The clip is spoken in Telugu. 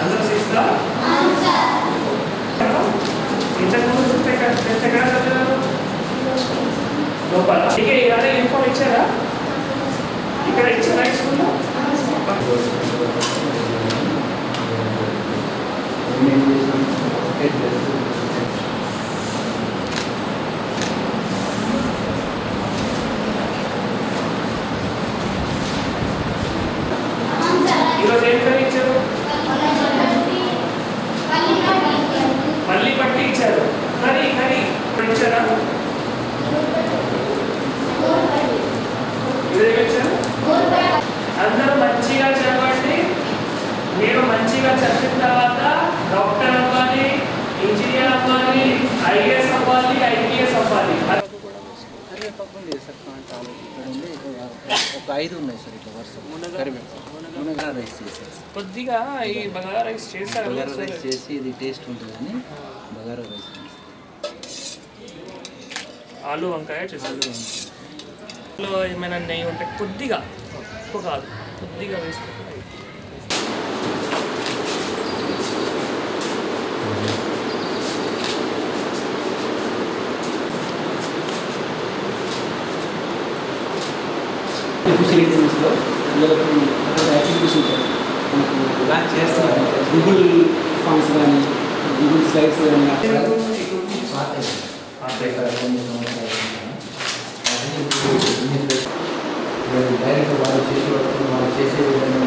అందరూ సిక్స్త్ ఇంతకుముందు ఫిఫ్త్ ఎక్కడ ఫిఫ్త్ ఎక్కడ చదివారు లోపల ఇక ఇవాళ యూనిఫామ్ ఇచ్చారా ఇక్కడ ఇచ్చారా స్కూల్లో ఈరోజు ఏం కర్రీ ఇచ్చారు. మళ్ళీ పట్టి ఇచ్చారు కర్రీ కర్రీ ఇప్పుడు ఇచ్చారా ఇచ్చారు అందరూ మంచిగా చదవండి. నేను మంచిగా చదివిన తర్వాత డాక్టర్ అవ్వాలి ఇంజనీర్ అవ్వాలి ఐఏఎస్ అవ్వాలి ఐపీఎస్ అవ్వాలి. ఒక- ఐదు ఉన్నాయి సార్ ఇట్లా వరుస. కరివేపాకు. మునగా రైస్ చేశారు. కొద్దిగా ఈ బగారా రైస్ చేశారు బగారా రైస్ చేసి ఇది టేస్ట్ ఉంటుందని బగారా రైస్ ఆలు వంకాయ చేశారు. ఏమైనా నెయ్యి ఉంటే కొద్దిగా ఎక్కువ కాదు కొద్దిగా వేస్తే ఫెసిలిటీస్లో పిల్లలకు యాక్టివిటీస్ ఉంటాయి మనకు లాంచ్ చేస్తున్నారు గూగుల్ ఫామ్స్ కానీ గూగుల్ స్లైడ్స్ కానీ డైరెక్ట్ వాళ్ళు చేసే వాళ్ళు చేసే విధంగా